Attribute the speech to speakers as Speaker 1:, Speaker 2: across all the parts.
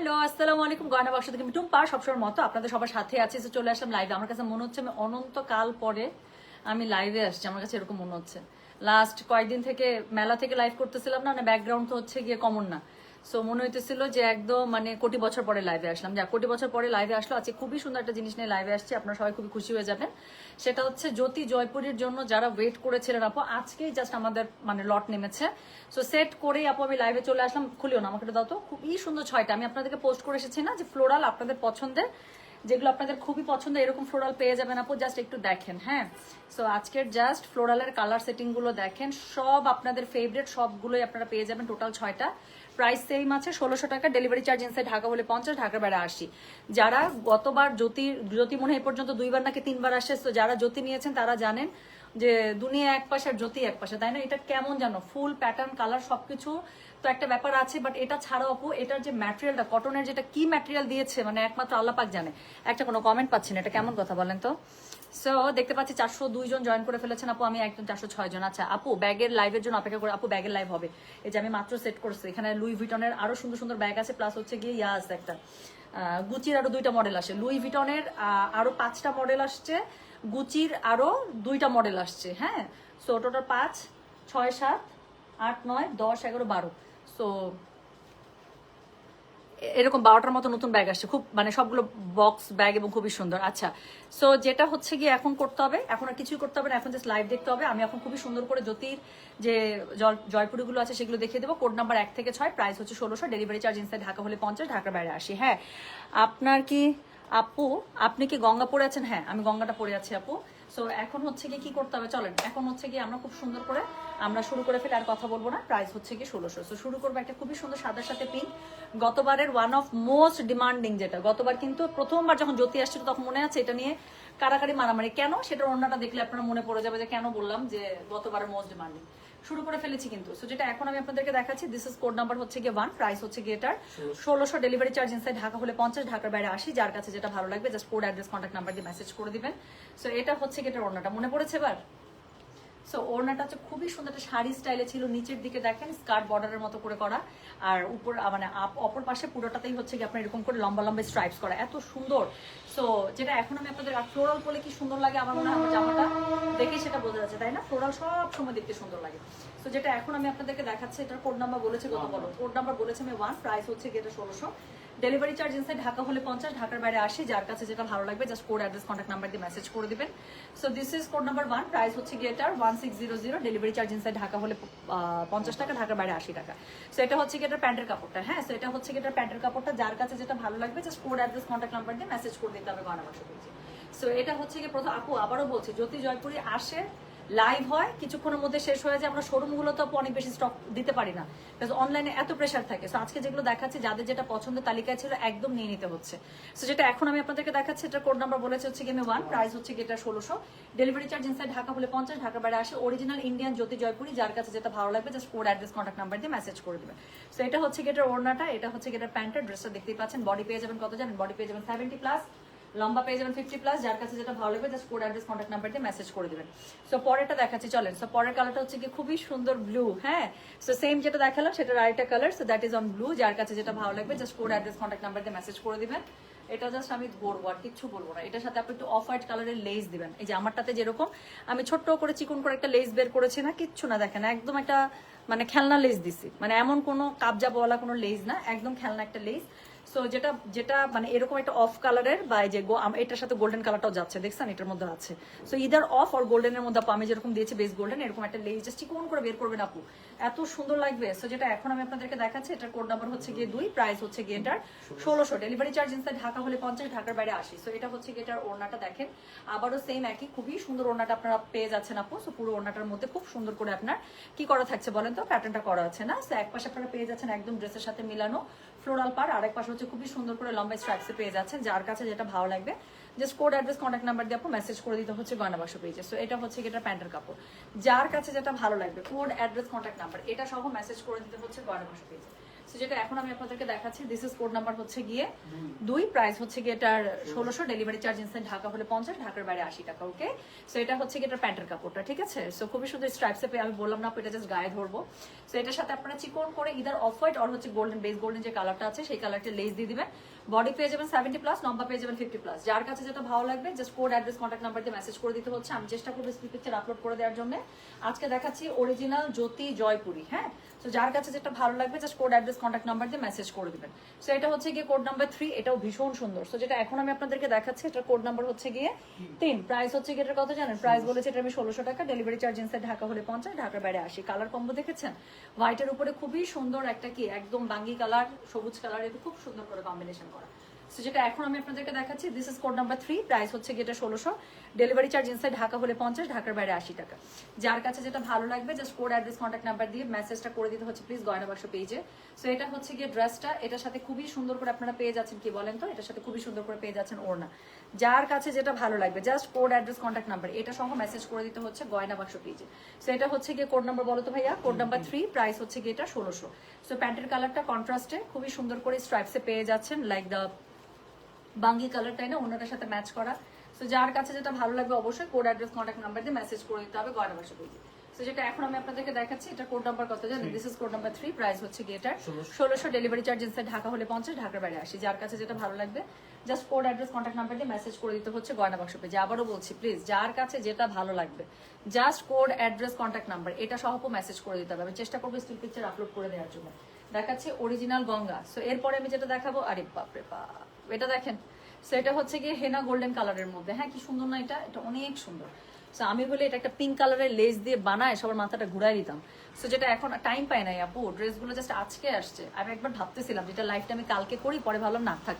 Speaker 1: Hello, আসসালামু আলাইকুম। গয়না বাক্স থেকে টুম্পা। সবসময় মতো আপনাদের সবার সাথে আছি, তো চলে আসলাম লাইভে আমার কাছে মনে হচ্ছে আমি অনন্তকাল পরে আমি লাইভে আসছি। আমার কাছে এরকম মনে হচ্ছে। লাস্ট কয়েকদিন থেকে মেলা থেকে লাইভ করতেছিলাম না মানে ব্যাকগ্রাউন্ড তো হচ্ছে গিয়ে কমন না। সো মনে হইতেছিল যে একদম মানে কোটি বছর পরে লাইভে আসলাম। যা কোটি বছর পরে লাইভে আসলো। আজকে খুবই সুন্দর একটা জিনিস নিয়ে লাইভে আসছি। আপনারা সবাই খুবই খুশি হয়ে যাবেন। সেটা হচ্ছে জ্যোতি জয়পুরের জন্য যারা ওয়েট করেছিলেন, আপু, আজকেই জাস্ট আমাদের মানে লট নেমেছে। সো সেট করেই আপু, আমি লাইভে চলে আসলাম। খুলিও না, আমাকে দাও তো। খুবই সুন্দর ছয়টা। আমি আপনাদেরকে পোস্ট করে এসেছি না যে ফ্লোরাল আপনাদের পছন্দের, যেগুলো আপনাদের খুবই পছন্দ, এরকম ফ্লোরাল পেয়ে যাবেন আপু। জাস্ট একটু দেখেন হ্যাঁ? সো আজকের জাস্ট ফ্লোরালের কালার সেটিংগুলো দেখেন। সব আপনাদের ফেভারিট সবগুলোই আপনারা পেয়ে যাবেন টোটাল ছয়টা। প্রাইস সেম আছে, ষোলোশো টাকা। ডেলিভারি চার্জ ইনসাইড ঢাকা বলে পঞ্চাশ, ঢাকার বাইরে আশি। যারা গতবার জ্যোতি জ্যোতি মনে হয় পর্যন্ত দুইবার নাকি তিনবার আসে তো যারা জ্যোতি নিয়েছেন তারা জানেন যে দুনিয়া এক পাশে আর জ্যোতি এক পাশে, তাই না? এটা কেমন জানো? ফুল প্যাটার্ন কালার সবকিছু তো একটা ব্যাপার আছে বাট এটা ছাড়াও আপু, এটার যে ম্যাটেরিয়ালটা কটনের যেটা কি ম্যাটেরিয়াল দিয়েছে মানে একমাত্র আল্লাহ পাক জানে। একটা কোনো কমেন্ট পাচ্ছি না এটা কেমন কথা বলেন তো? সো দেখতে পাচ্ছি চারশো দুই জন জয়েন করে ফেলেছেন। আপু আমি একজন চারশো ছয় জন। আচ্ছা আপু ব্যাগের লাইভের জন্য অপেক্ষা করে আপু ব্যাগের লাইভ হবে। এই যে আমি মাত্র সেট করছি। এখানে লুই ভিটনের আরও সুন্দর সুন্দর ব্যাগ আছে প্লাস হচ্ছে গিয়ে ইয়া আছে একটা গুচির আরও দুইটা মডেল আসে। লুই ভিটনের আহ, আরও পাঁচটা মডেল আসছে। গুচির আরও দুইটা মডেল আসছে হ্যাঁ? সো টোটাল পাঁচ ছয় সাত আট নয় দশ এগারো বারো। সো এরকম বারোটার মতো নতুন ব্যাগ আসছে। খুব মানে সবগুলো বক্স ব্যাগ এবং খুবই সুন্দর। আচ্ছা সো যেটা হচ্ছে গিয়ে এখন করতে হবে, এখন আর কিছুই করতে হবে না, এখন জাস্ট লাইভ দেখতে হবে। আমি এখন খুবই সুন্দর করে জ্যোতির যে জয়পুরিগুলো আছে সেগুলো দেখিয়ে দেবো। কোড নাম্বার এক থেকে ছয় প্রাইস হচ্ছে ষোলোশো ডেলিভারি চার্জ ইনসাইড ঢাকা হলে পঞ্চাশ, ঢাকার বাইরে আসি হ্যাঁ আপনার কি, আপু, আপনি কি গঙ্গা পরে আছেন? হ্যাঁ আমি গঙ্গাটা পরে আছি, আপু। সো এখন হচ্ছে গিয়ে কি করতে হবে? চলেন, এখন হচ্ছে গিয়ে আমরা খুব সুন্দর করে, আমরা শুরু করে ফেলে আর কথা বলব না। প্রাইস হচ্ছে কি ষোলোশো। সো শুরু করব একটা খুবই সুন্দর সাদার সাথে পিঙ্ক গতবারের ওয়ান অফ মোস্ট ডিমান্ডিং যেটা, গতবার কিন্তু প্রথমবার যখন জ্যোতি আসছিল তখন মনে আছে এটা নিয়ে কারাকারি মারামারি। কেন? সেটার অন্যটা দেখলে আপনারা মনে পড়ে যাবে যে কেন বললাম যে গতবার মোস্ট ডিমান্ডিং শুরু করে ফেলেছি কিন্তু। সো যেটা এখন আমি আপনাদেরকে দেখাচ্ছি দিস ইজ কোড নাম্বার হচ্ছে গিয়ে ওয়ান প্রাইস হচ্ছে গিয়ে এটার ষোলোশো। ডেলিভারি চার্জ ইনসাইড ঢাকা হলে পঞ্চাশ ঢাকার বাইরে আসি যার কাছে যেটা ভালো লাগবে just code address contact number দিয়ে মেসেজ করে দিবেন। সো এটা হচ্ছে গিয়ে এটার অন্যটা মনে পড়েছে এবার? সো ওড়নাটা হচ্ছে খুবই সুন্দর একটা শাড়ি স্টাইলে ছিল। নিচের দিকে দেখেন স্কার্ট বর্ডারের মতো করে করা। আর উপর মানে অপর পাশে পুরোটাতেই হচ্ছে কি আপনার এরকম করে লম্বা লম্বা স্ট্রাইপস করা। এত সুন্দর। সো যেটা এখন আমি আপনাদের ফ্লোরাল বলে কি সুন্দর লাগে আমার মনে হয়? আমার জামাটা দেখে সেটা বোঝা যাচ্ছে তাই না? ফ্লোরাল সব সময় দেখতে সুন্দর লাগে। সো যেটা এখন আমি আপনাদেরকে দেখাচ্ছি এটার কোড নাম্বার বলেছে কত বলো? কোড নাম্বার বলেছে আমি ওয়ান প্রাইস হচ্ছে গিয়ে এটা ষোলোশো। ডেলিভারি চার্জ ইনসাইড ঢাকা হলে পঞ্চাশ, ঢাকার বাইরে আসি যার কাছে যেটা ভালো লাগবে just code address contact number দিয়ে মেসেজ করে দিবেন। So this is code number one price হচ্ছে গিয়ে এটার one six zero zero delivery charge inside Dhaka হলে পঞ্চাশ টাকা, ঢাকার বাইরে আশি টাকা। সো এটা হচ্ছে গিয়ে এটার প্যান্টের কাপড়টা হ্যাঁ? সো এটা হচ্ছে গিয়ে এটার প্যান্টের কাপড়টা, যার কাছে যেটা ভালো লাগবে just code address contact number দিয়ে মেসেজ করে দিতে হবে বাক্স সো এটা হচ্ছে গিয়ে প্রথম, আপু, আবারও বলছি, জ্যোতি জয়পুরি আসে লাইভ হয়, কিছুক্ষণের মধ্যে শেষ হয়ে যায়। আমরা শোরুমগুলো তো অনেক বেশি স্টক দিতে পারি না। বিকজ অনলাইনে এত প্রেশার থাকে। সো আজকে যেগুলো দেখাচ্ছি, যাদের যেটা পছন্দের তালিকায় ছিল, একদম নিয়ে নিতে হচ্ছে। সো যেটা এখন আমি আপনাদেরকে দেখাচ্ছি এটা কোড নাম্বার বলেছে হচ্ছে গেমে ওয়ান প্রাইস হচ্ছে এটা ষোলোশো। ডেলিভারি চার্জ ইনসাইড ঢাকা হলে পঞ্চাশ ঢাকা বাইরে আসে অরিজিনাল ইন্ডিয়ান জ্যোতি জয়পুরি, যার কাছে যেটা ভালো লাগবে just code address contact number দিয়ে মেসেজ করে দেবে সো এটা হচ্ছে গেটার ওড়নাটা, এটা হচ্ছে গিয়ে এটার প্যান্টের ড্রেসটা দেখতেই পাচ্ছেন। বডি পেয়ে যাবেন কত জানেন? বডি পেয়ে যাবেন সেভেন্টি প্লাস লম্বা পেয়ে যাবেন ফিফটি প্লাস যার কাছে যেটা ভালো লাগবে just code address contact number দিয়ে মেসেজ করে দেবেন। সো পরেরটা দেখাচ্ছি, চলেন। সো পরের কালারটা হচ্ছে কি খুবই সুন্দর ব্লু হ্যাঁ? সো সেম যেটা দেখালাম, সেটা আরেকটা colour so that is on blue যার কাছে যেটা ভালো লাগবে just code address contact number দিয়ে মেসেজ করে দিবেন। এটা জাস্ট আমি ধরবো আর কিচ্ছু বলব না। এটার সাথে আপনি একটু অফ হোয়াইট কালারের লেস দিবেন। এই যে আমারটাতে যেরকম, আমি ছোট্ট করে চিকন করে একটা লেস বের করেছি না, কিচ্ছু না, দেখেন, একদম একটা মানে খেলনা লেস দিছি। মানে এমন কোনো কাবজা বলা কোনো লেস না, একদম খেলনা একটা লেস সো যেটা যেটা মানে এরকম একটা অফ কালারের বা যে এটার সাথে গোল্ডেন কালারটাও যাচ্ছে, দেখছেন? এটার মধ্যে আছে। সো ইদার অফ আর গোল্ডেনের মধ্যে আপু, আমি যেরকম দিয়েছি বেস গোল্ডেন এরকম একটা লেজ জাস্ট চিকন করে বের করবেন আপু। এত সুন্দর লাগবে। সো যেটা এখন আমি আপনাদেরকে দেখাচ্ছি, এটার কোড নাম্বার হচ্ছে গিয়ে দুই প্রাইস হচ্ছে গিয়ে এটার ষোলোশো। ডেলিভারি চার্জ ইনসাইড ঢাকা হলে পঞ্চাশ, ঢাকার বাইরে আসি সো এটা হচ্ছে গিয়ে এটার ওড়নাটা দেখেন। আবারও সেম একই, খুবই সুন্দর ওড়নাটা আপনারা পেয়ে যাচ্ছেন আপু। সো পুরো ওড়নাটার মধ্যে খুব সুন্দর করে আপনার কি করা থাকছে বলেন তো? প্যাটার্নটা করা আছে না? সো এক পাশে আপনারা পেয়ে যাচ্ছেন একদম ড্রেসের সাথে মিলানো ফ্লোরাল পার আরেক পাশে হচ্ছে খুবই সুন্দর করে লম্বা স্ট্রাইপসে পেয়ে যাচ্ছেন, যার কাছে যেটা ভালো লাগবে just code address contact number দিয়ে আপু মেসেজ করে দিতে হচ্ছে গয়না বাক্স পেয়েছে সো এটা হচ্ছে এটা প্যান্টের কাপড়। যার কাছে যেটা ভালো লাগবে কোড অ্যাড্রেস কন্ট্যাক্ট নাম্বার এটা সহ মেসেজ করে দিতে হচ্ছে গয়না বাক্স পেয়েছে So, যেটা এখন আমি আপনাদেরকে দেখাচ্ছি দিস ইজ কোড নাম্বার হচ্ছে গিয়ে দুই প্রাইস হচ্ছে গিয়ে এটার ষোলোশো ডেলিভারি চার্জ ইনসাইড ঢাকা হলে পঞ্চাশ ঢাকার বাইরে আশি টাকা ওকে সো এটা হচ্ছে গিয়ে এটার প্যান্টের কাপড়টা ঠিক আছে? সো খুবই সুন্দর স্ট্রাইপসে পেয়ে আমি বললাম না এটা জাস্ট গায়ে ধরবো। সো এটার সাথে আপনারা চিকন করে ইদার অফ হোয়াইট আর হচ্ছে গোল্ডেন বেস গোল্ডেন যে কালারটা আছে সেই কালারটা লেস দিয়ে দিবেন। বডি পেয়ে যাবেন সেভেন্টি প্লাস লম্বা পেয়ে যাবেন ফিফটি প্লাস যার কাছে যেটা ভালো লাগবে just code address contact number দিয়ে মেসেজ করে দিতে হচ্ছে। আমি চেষ্টা করব পিকচার আপলোড করে দেওয়ার জন্য। আজকে দেখাচ্ছি অরিজিনাল জ্যোতি জয়পুরি হ্যাঁ? তো যার কাছে যেটা ভালো লাগবে just code address contact number দিয়ে মেসেজ করে দিবেন। সো এটা হচ্ছে গিয়ে কোড নাম্বার থ্রি এটাও ভীষণ সুন্দর। সো যেটা এখন আমি আপনাদেরকে দেখাচ্ছি, এটার কোড নাম্বার হচ্ছে গিয়ে তিন। প্রাইস হচ্ছে গিয়ে এটার কথা জানেন? প্রাইস বলেছে এটা আমি ষোলোশো টাকা ডেলিভারি চার্জ ইনসাইড ঢাকা হলে পঞ্চাশ, ঢাকার বাইরে আসি কালার কম্বো দেখেছেন? হোয়াইটের উপরে খুবই সুন্দর একটা কি, একদম বাঙ্গি কালার সবুজ কালার এটা খুব সুন্দর করে কম্বিনেশন করা। সো যেটা এখন আমি আপনাদেরকে দেখাচ্ছি this is code number three price হচ্ছে গিয়ে এটা ষোলোশো। ডেলিভারি চার্জ ইনসাইড ঢাকা হলে পঞ্চাশ ঢাকার বাইরে আশি টাকা। যার কাছে যেটা ভালো লাগবে just code address contact number দিয়ে মেসেজটা করে দিতে হচ্ছে প্লিজ গয়না বাক্স পেজে সো এটা হচ্ছে গিয়ে ড্রেসটা এটার সাথে খুবই সুন্দর করে আপনারা পেয়ে যাচ্ছেন কি বলেন তো? এটার সাথে খুবই সুন্দর করে পেয়ে যাচ্ছেন ওড়না। যার কাছে যেটা ভালো লাগবে just code address contact number এটা সহ মেসেজ করে দিতে হচ্ছে গয়না বাক্স পেজে সো এটা হচ্ছে গিয়ে কোড নাম্বার বলো তো ভাইয়া? কোড নাম্বার থ্রি প্রাইস হচ্ছে গিয়ে এটা ষোলোশো। সো প্যান্টের কালারটা কন্ট্রাস্টে খুবই সুন্দর করে স্ট্রাইপসে পেয়ে যাচ্ছেন লাইক দ্য বাঙ্গি কালারটাই না অন্যটার সাথে ম্যাচ করা। সো যার কাছে যেটা ভালো লাগবে অবশ্যই কোড অ্যাড্রেস কন্ট্যাক্ট নাম্বার দিয়ে মেসেজ করে দিতে হবে গয়না বাসা পেজে সো যেটা এখন আমি আপনাদেরকে দেখাচ্ছি এটা কোড নাম্বার কত জানেন? This is code number three price হচ্ছে গিয়ে এটার ষোলোশো। ডেলিভারি চার্জ ইনসাইড ঢাকা হলে পঞ্চাশ ঢাকার বাইরে আসি যার কাছে যেটা ভালো লাগবে just code address contact number দিয়ে মেসেজ করে দিতে হচ্ছে গয়না বাক্স পেজে আবারও বলছি প্লিজ যার কাছে যেটা ভালো লাগবে just code address contact number এটা সহ মেসেজ করে দিতে হবে। আমি চেষ্টা করব স্টিল পিকচার আপলোড করে দেওয়ার জন্য। দেখাচ্ছে অরিজিনাল গঙ্গা। সো এরপরে আমি যেটা দেখাবো আরে বাপরে বাপ। এটা দেখেন সো এটা হচ্ছে গিয়ে হেনা গোল্ডেন কালারের মধ্যে। হ্যাঁ কি সুন্দর না এটা? এটা অনেক সুন্দর। সো আমি বলি এটা একটা পিঙ্ক কালারের লেস দিয়ে বানায়, সবার মাথাটা ঘুরাই দিতাম সো যেটা এখন টাইম পাই নাই, আপু ড্রেসগুলো জাস্ট আজকে আসছে। আমি একবার ভাবতেছিলাম যেটা লাইফটা আমি কালকে করি, পরে ভাবলাম না, থাক।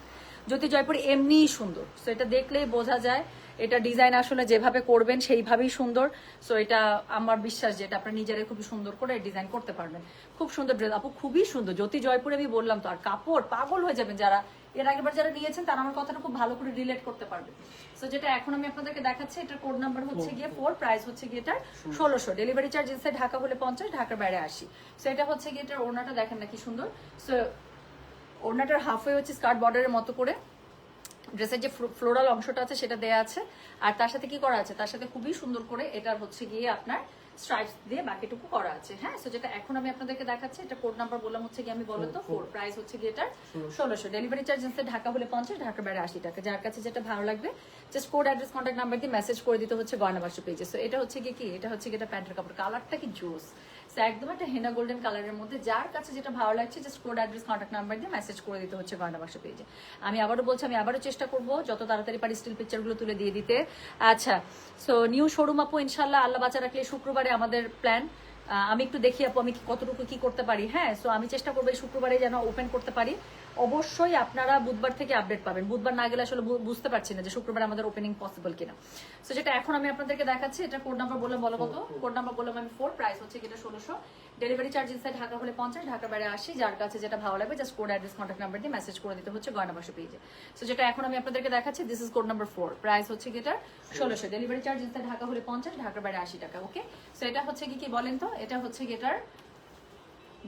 Speaker 1: জ্যোতি জয়পুর এমনিই সুন্দর। সো এটা দেখলেই বোঝা যায়, এটা ডিজাইন আসলে যেভাবে করবেন সেইভাবেই সুন্দর। সো এটা আমার বিশ্বাস যে এটা আপনার নিজেরাই খুবই সুন্দর করে ডিজাইন করতে পারবেন। খুব সুন্দর ড্রেস আপু, খুবই সুন্দর। জ্যোতি জয়পুরে আমি বললাম তো, আর কাপড় পাগল হয়ে যাবেন যারা এর আগেবার যারা নিয়েছেন তারা আমার কথাটা খুব ভালো করে রিলেট করতে পারবে। সো যেটা এখন আমি আপনাদেরকে দেখাচ্ছি এটার কোড নাম্বার হচ্ছে গিয়ে ফোর প্রাইস হচ্ছে গিয়ে এটার ষোলোশো। ডেলিভারি চার্জ ইনসাইড ঢাকা হলে পঞ্চাশ ঢাকার বাইরে আসি সো এটা হচ্ছে গিয়ে এটার ওড়নাটা দেখেন না কি সুন্দর। সো ওড়নাটার হাফওয়ে হচ্ছে স্কার্ট বর্ডারের মতো করে। ড্রেসের যে ফ্লোরাল অংশটা আছে সেটা দেয়া আছে। আর তার সাথে কি করা আছে? তার সাথে খুবই সুন্দর করে এটার হচ্ছে গিয়ে আপনার স্ট্রাইপস দিয়ে বাকিটুকু করা আছে। হ্যাঁ সো যেটা এখন আমি আপনাদেরকে দেখাচ্ছি এটা কোড নাম্বার বললাম হচ্ছে কি আমি বলো তো ফোর প্রাইস হচ্ছে গিয়ে এটার ষোলোশো। ডেলিভারি চার্জ আছে ঢাকা হলে পঞ্চাশ ঢাকা বাইরে আশি টাকা। যার কাছে যেটা ভালো লাগবে just code address contact number দিয়ে মেসেজ করে দিতে হচ্ছে গয়না বাসু পেজে সো এটা হচ্ছে কি? এটা হচ্ছে গিয়ে এটা প্যান্টের কাপড়। কালারটা কি জোস একদম একটা হেনা গোল্ডেন কালারের মধ্যে, যার কাছে যেটা ভালো লাগছে just code address contact number দিয়ে মেসেজ করে দিতে হচ্ছে গয়না বাক্স পেজে আমি আবারও বলছি, আমি আবারও চেষ্টা করব, যত তাড়াতাড়ি পারি স্টিল পিকচারগুলো তুলে দিয়ে দিতে। আচ্ছা সো নিউ শোরুম আপু ইনশাল্লাহ আল্লাহ বাচ্চা রাখলে শুক্রবারে আমাদের প্ল্যান আমি একটু দেখি আপু, আমি কতটুকু কি করতে পারি হ্যাঁ? সো আমি চেষ্টা করব এই শুক্রবারে যেন ওপেন করতে পারি। অবশ্যই আপনারা বুধবার থেকে আপডেট পাবেন। বুধবার না গেলে আসলে বুঝতে পারছি না যে শুক্রবার আমাদের ওপেনিং পসিবল কিনা। সো যেটা এখন আমি আপনাদেরকে দেখাচ্ছি এটা কোড নাম্বার বললাম বলো কত? কোড নাম্বার বললাম আমি ফোর প্রাইস হচ্ছে এটা ষোলোশো। ডেলিভারি চার্জ ইনসাইড ঢাকা হলে পঞ্চাশ ঢাকার বাইরে আসি যার কাছে যেটা ভালো লাগবে just code address contact number দিয়ে মেসেজ করে দিতে হচ্ছে গয়না বাসা পেজে সো যেটা এখন আমি আপনাদেরকে দেখাচ্ছি this is code number four price হচ্ছে কি এটা ষোলোশো। ডেলিভারি চার্জ ইনসাইড ঢাকা হলে পঞ্চাশ ঢাকার বাইরে আশি টাকা ওকে সো এটা হচ্ছে কি কি বলেন তো? এটা হচ্ছে কি এটার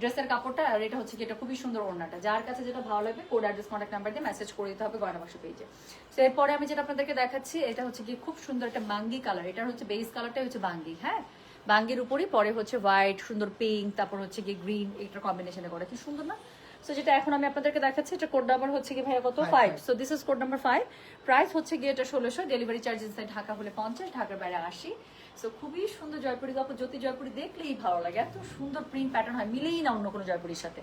Speaker 1: ড্রেসের কাপড়টা আর এটা হচ্ছে কি এটা খুবই সুন্দর ওড়নাটা। যার কাছে যেটা ভালো লাগবে কোড অ্যাড্রেস কন্ট্যাক্ট নাম্বার দিয়ে মেসেজ করে দিতে হবে গয়না বাক্স পেজে তো এরপরে আমি যেটা আপনাদেরকে দেখাচ্ছি এটা হচ্ছে কি খুব সুন্দর একটা বাঙ্গি কালার এটার হচ্ছে বেস কালারটাই হচ্ছে বাঙ্গি হ্যাঁ? বাঙ্গির উপরই পরে হচ্ছে হোয়াইট সুন্দর পিঙ্ক তারপর হচ্ছে কি গ্রিন এটার কম্বিনেশনে করে। কি সুন্দর না? সো যেটা এখন আমি আপনাদেরকে দেখাচ্ছি এটা কোড নাম্বার হচ্ছে কি ভাইয়া কত? Five so this is code number five price হচ্ছে গিয়ে এটা ষোলোশো ডেলিভারি চার্জ ইনসাইড ঢাকা হলে পঞ্চাশ ঢাকার বাইরে আশি। সো খুবই সুন্দর জয়পুরি কাপড় জ্যোতি জয়পুরি দেখলেই ভালো লাগে। এত সুন্দর প্রিন্ট প্যাটার্ন হয় মিলেই না অন্য কোনো জয়পুরির সাথে।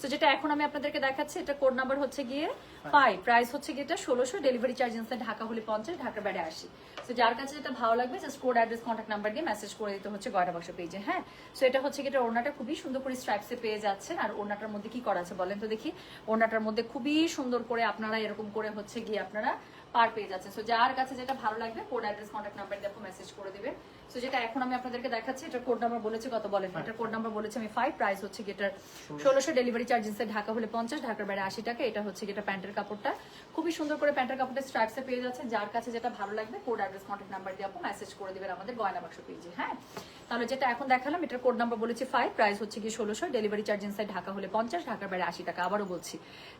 Speaker 1: সো যেটা এখন আমি আপনাদেরকে দেখাচ্ছি এটা কোড নাম্বার হচ্ছে গিয়ে ফাইভ প্রাইস হচ্ছে গিয়ে এটা ষোলোশো ডেলিভারি চার্জ ইনসাইড ঢাকা হলে পঞ্চাশ ঢাকার বাইরে আশি। সো যার কাছে যেটা ভালো লাগবে just code address contact number দিয়ে মেসেজ করে দিতে হচ্ছে গয়না বাক্স পেজে হ্যাঁ? সো এটা হচ্ছে গিয়ে এটা ওড়নাটা খুবই সুন্দর করে স্ট্রাইপসে পেয়ে যাচ্ছেন। আর ওড়নাটার মধ্যে কি করা আছে বলেন তো দেখি? ওড়নাটার মধ্যে খুবই সুন্দর করে আপনারা এরকম করে হচ্ছে গিয়ে আপনারা পার পেয়ে যাচ্ছেন। সো যার কাছে যেটা ভালো লাগবে কোড অ্যাড্রেস কন্ট্যাক্ট নাম্বার দেখো মেসেজ করে দিবেন। তো যেটা এখন আমি আপনাদেরকে দেখাচ্ছি এটা কোড নাম্বার বলেছি কত বলেন এটা কোড নাম্বার বলেছি আমি ফাইভ প্রাইস হচ্ছে কি এটার ষোলোশো। ডেলিভারি চার্জেসে ঢাকা হলে পঞ্চাশ ঢাকার বাইরে আশি টাকা। এটা হচ্ছে কি এটা প্যান্টের কাপড়টা। খুবই সুন্দর করে প্যান্টের কাপড়টা স্ট্রাইপসে পেয়ে যাচ্ছে যার কাছে যেটা ভালো লাগবে কোড অ্যাড্রেস কন্ট্যাক্ট নাম্বার দিয়ে আপনি মেসেজ করে দিবেন আমাদের গয়না বাক্স পেজে হ্যাঁ? তাহলে যেটা এখন দেখালাম এটার কোড নাম্বার বলেছি ফাইভ প্রাইস হচ্ছে কি ষোলোশো ডেলিভারি চার্জ ইনসাইড ঢাকা হলে পঞ্চাশ ঢাকার বাইরে আশি টাকা। আবারও বলছি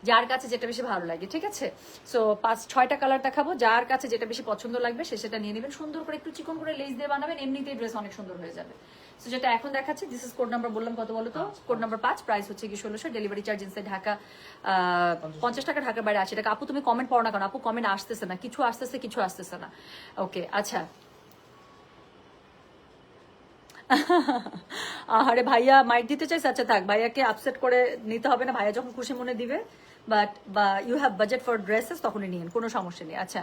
Speaker 1: যার কাছে যেটা বেশি ভালো লাগে ঠিক আছে? সো পাঁচ ছয়টা কালার দেখাবো। যার কাছে যেটা বেশি পছন্দ লাগবে সে সেটা নিয়ে নেবেন। সুন্দর করে একটু চিকন করে লেস দিয়ে বানাবেন। এমনিতেই ড্রেস অনেক সুন্দর হয়ে যাবে। সো যেটা এখন দেখাচ্ছি দিস ইজ কোড নাম্বার বললাম কত বলো তো? কোড নাম্বার পাঁচ। প্রাইস হচ্ছে কি ষোলোশো ডেলিভারি চার্জ ইনসাইড ঢাকা পঞ্চাশ। টাকা ঢাকার বাইরে আশি টাকা আপু তুমি কমেন্ট পড়ো না কেন? আপু কমেন্ট আসতেছে না। কিছু আসতেছে কিছু আসতেছে না। ওকে আচ্ছা। আরে ভাইয়া মাইক দিতে চাইছে? আচ্ছা থাক ভাইয়াকে আপসেট করে নিতে হবে না। ভাইয়া যখন খুশি মনে দিবে। বাট বা you have budget for dresses তখনই নিন কোনো সমস্যা নেই। আচ্ছা।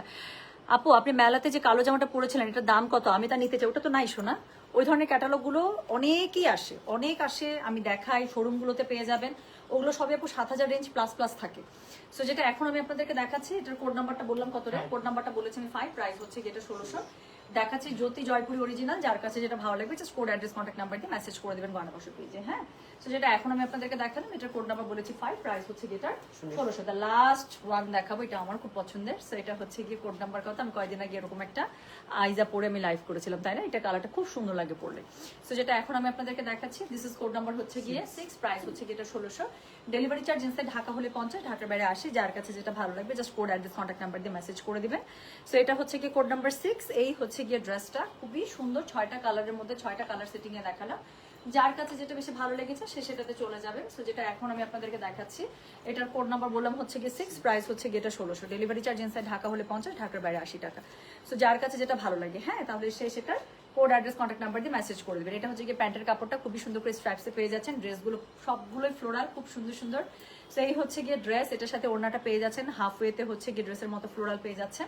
Speaker 1: আপু আপনি মেলাতে যে কালো জামাটা পরেছিলেন এটার দাম কত? আমি তা নিতে চাই। ওটা তো নাই শোনা ওই ধরনের ক্যাটালগুলো অনেকই আসে। অনেক আসে আমি দেখাই শোরুমগুলোতে পেয়ে যাবেন। ওগুলো সবই আপু সাত হাজার রেঞ্জ প্লাস প্লাস থাকে। সো যেটা এখন আমি আপনাদেরকে দেখাচ্ছি এটার কোড নাম্বারটা বললাম কত রে? কোড নাম্বারটা বলেছি আমি ফাইভ প্রাইস হচ্ছে যেটা ষোলোশো। দেখাচ্ছি জ্যোতি জয়পুরি অরিজিনাল যার কাছে যেটা ভালো লাগবে just code address contact number দিয়ে মেসেজ করে দেবেন গয়না বসে পেজে হ্যাঁ? তো যেটা এখন আমি আপনাদেরকে দেখালাম এটার কোড নাম্বার বলেছি ফাইভ প্রাইস হচ্ছে ষোলোশো। লাস্ট ওয়ান দেখাবো এটা আমার খুব পছন্দের। সো এটা হচ্ছে গিয়ে কোড নাম্বার কথা। আমি কয়েকদিন আগে এরকম একটা আইজা পরে আমি লাইভ করেছিলাম তাই না? এটা কালারটা খুব সুন্দর লাগে পড়লে সো যেটা এখন আমি আপনাদেরকে দেখাচ্ছি দিস ইজ কোড নাম্বার হচ্ছে গিয়ে সিক্স প্রাইস হচ্ছে গিয়ে এটা ষোলোশো। ডেলিভারি চার্জ ইনসাইড ঢাকা হলে পঞ্চাশ ঢাকার বাইরে আসে যার কাছে যেটা ভালো লাগবে just code address contact number দিয়ে মেসেজ করে দিবেন। সো এটা হচ্ছে গিয়ে কোড নাম্বার সিক্স এই হচ্ছে গিয়ে ড্রেসটা খুবই সুন্দর ছয়টা কালারের মধ্যে ছয়টা কালার সেটিং এ দেখালাম। যার কাছে যেটা বেশি ভালো লেগেছে সে সেটাতে চলে যাবে। সো যেটা এখন আমি আপনাদেরকে দেখাচ্ছি, এটার কোড নাম্বার বললাম হচ্ছে গিয়ে সিক্স প্রাইস হচ্ছে গিয়ে এটা ষোলোশো। ডেলিভারি চার্জ ইনসাইড ঢাকা হলে পঞ্চাশ, ঢাকার বাইরে আশি টাকা। সো যার কাছে যেটা ভালো লাগে হ্যাঁ তাহলে সে সেটার কোড অ্যাড্রেস কন্ট্যাক্ট নাম্বার দিয়ে মেসেজ করে দেবেন। এটা হচ্ছে গিয়ে প্যান্টের কাপড়টা খুবই সুন্দর করে স্ট্রাইপসে পেয়ে যাচ্ছেন। ড্রেসগুলো সবগুলোই ফ্লোরাল খুব সুন্দর সুন্দর। সো এই হচ্ছে গিয়ে ড্রেস এটার সাথে ওড়নাটা পেয়ে যাচ্ছেন। হাফ ওয়েতে হচ্ছে গিয়ে ড্রেসের মতো ফ্লোরাল পেয়ে যাচ্ছেন।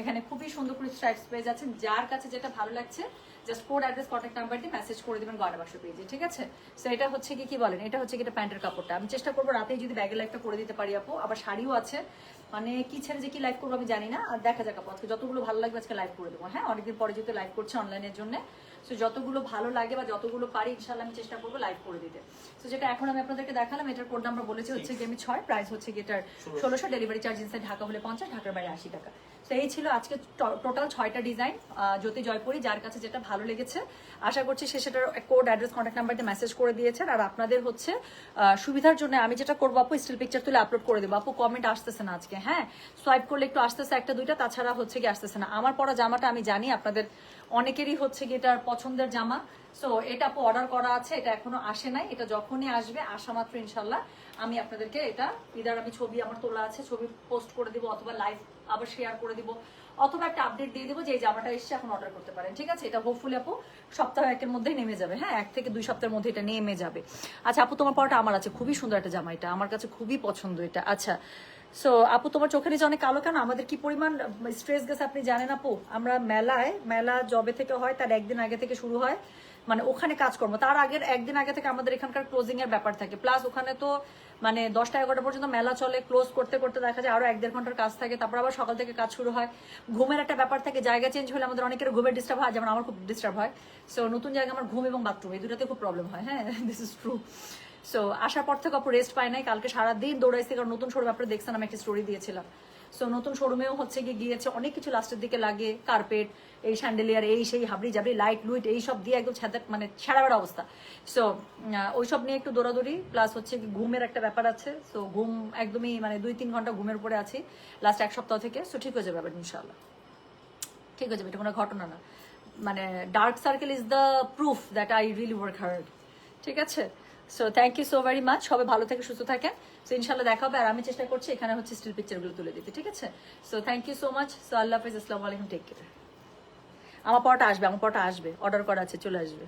Speaker 1: এখানে খুবই সুন্দর করে স্ট্রাইপস পেয়ে যাচ্ছেন। যার কাছে যেটা ভালো লাগছে just code address contact number দিয়ে মেসেজ করে দেবেন গয়না বাক্স পেজে ঠিক আছে? সো এটা হচ্ছে কি কি বলেন? এটা হচ্ছে কি, এটা প্যান্টের কাপড়টা। আমি চেষ্টা করব রাতেই যদি ব্যাগের লাইফটা করে দিতে পারি আপু। আবার শাড়িও আছে। মানে কি ছেড়ে যে কি লাইভ করব আমি জানি না। আর দেখা যাক আপু, আজকে যতগুলো ভালো লাগবে আজকে লাইভ করে দেবো। হ্যাঁ? অনেকদিন পরে যেহেতু লাইভ করছে অনলাইনের জন্য। সো যতগুলো ভালো লাগে বা যতগুলো পারি ইনশাল্লাহ আমি চেষ্টা করব লাইভ করে দিতে। সো যেটা এখন আমি আপনাদেরকে দেখালাম এটার কোড নাম্বার বলেছি হচ্ছে আমি ছয় প্রাইস হচ্ছে কি এটার ষোলোশো। ডেলিভারি চার্জ ইনসাইড ঢাকা হলে পঞ্চাশ ঢাকার বাইরে আশি টাকা। তো এই ছিল আজকে টোটাল ছয়টা ডিজাইন জ্যোতি জয়পুরি যার কাছে যেটা ভালো লেগেছে। আশা করছি সে সেটার কোড অ্যাড্রেস কন্ট্যাক্ট নাম্বার দিয়ে মেসেজ করে দিয়েছেন। আর আপনাদের হচ্ছে সুবিধার জন্য আমি যেটা করব আপু স্টিল পিকচার তুলে আপলোড করে দেবো। আপু কমেন্ট আসতেছে না আজকে হ্যাঁ? সোয়াইপ করলে একটু আসতেছে একটা দুইটা তাছাড়া হচ্ছে কি আসতেছে না। আমার পরা জামাটা আমি জানি আপনাদের অনেকেরই হচ্ছে কি এটার পছন্দের জামা। সো এটা আপু অর্ডার করা আছে, এটা এখনও আসে নাই, এটা যখনই আসবে, আসা মাত্র ইনশাল্লাহ আমি আপনাদেরকে এটা ইদার আমি ছবি আমার তোলা আছে, ছবি পোস্ট করে দিব অথবা লাইভ আবার শেয়ার করে দিব, অথবা একটা আপডেট দিয়ে দিব যে এই জামাটা এসছে, এখন অর্ডার করতে পারেন। ঠিক আছে? এটা হোপফুলি আপু সপ্তাহ একের মধ্যেই নেমে যাবে। হ্যাঁ এক থেকে দুই সপ্তাহের মধ্যে এটা নেমে যাবে। আচ্ছা আপু, তোমার পরটা আমার আছে। খুবই সুন্দর একটা জামা এটা। আমার কাছে খুবই পছন্দ এটা। আচ্ছা সো আপু, তোমার চোখের নিচে অনেক কালো কেন? আমাদের কি পরিমাণ স্ট্রেস গেছে আপনি জানেন আপু? আমরা মেলায়, মেলা জবে থেকে হয়, তার একদিন আগে থেকে শুরু হয়। মানে ওখানে কাজকর্ম। তার আগের একদিন আগে থেকে আমাদের এখানকার ক্লোজিং এর ব্যাপার থাকে। প্লাস ওখানে তো মানে দশটা এগারোটা পর্যন্ত মেলা চলে। ক্লোজ করতে করতে দেখা যায় আরও এক দেড় ঘণ্টার কাজ থাকে। তারপর আবার সকাল থেকে কাজ শুরু হয়। ঘুমের একটা ব্যাপার থাকে। জায়গা চেঞ্জ হলে আমাদের অনেকের ঘুমের ডিস্টার্ব হয়, যেমন আমার খুব ডিস্টার্ব হয়। সো নতুন জায়গায় আমার ঘুম এবং বাথরুম এই দুটাতে খুব প্রবলেম হয়। হ্যাঁ দিস ইজ ট্রু সো আসার পর থেকে আপু রেস্ট পাই নাই। কালকে সারাদিন দৌড়াইছি, কারণ নতুন শোরুম আপনারা দেখছেন, আমি একটা স্টোরি দিয়েছিলাম। সো নতুন শোরুমেও হচ্ছে গিয়ে গিয়েছে, অনেক কিছু লাস্টের দিকে লাগে কার্পেট এই স্যান্ডেলিয়ার এই সেই হাবড়ি জাবড়ি লাইট লুইট এই সব দিয়ে একদম ছাদা মানে ছেঁড়া বেড়া অবস্থা সো ওই সব নিয়ে একটু দৌড়াদৌড়ি প্লাস হচ্ছে ঘুমের একটা ব্যাপার আছে। সো ঘুম একদমই মানে দুই তিন ঘণ্টা ঘুমের উপরে আছি লাস্ট এক সপ্তাহ থেকে। সো ঠিক হয়ে যাবে আবার ইনশাল্লাহ ঠিক হয়ে যাবে, এটা কোনো ঘটনা না। মানে dark circle is the proof that I really work hard ঠিক আছে? So thank you so very much সবাই ভালো থেকে সুস্থ থাকেন। সো ইনশাল্লাহ দেখা হবে। আর আমি চেষ্টা করছি এখানে হচ্ছে স্টিল পিকচারগুলো তুলে দিতে, ঠিক আছে? So thank you so much so আল্লাহ হাফিজ, আসসালামু আলাইকুম টেক কেয়ার আমার পরটা আসবে, আমার পরটা আসবে। অর্ডার করা আছে, চলে আসবে।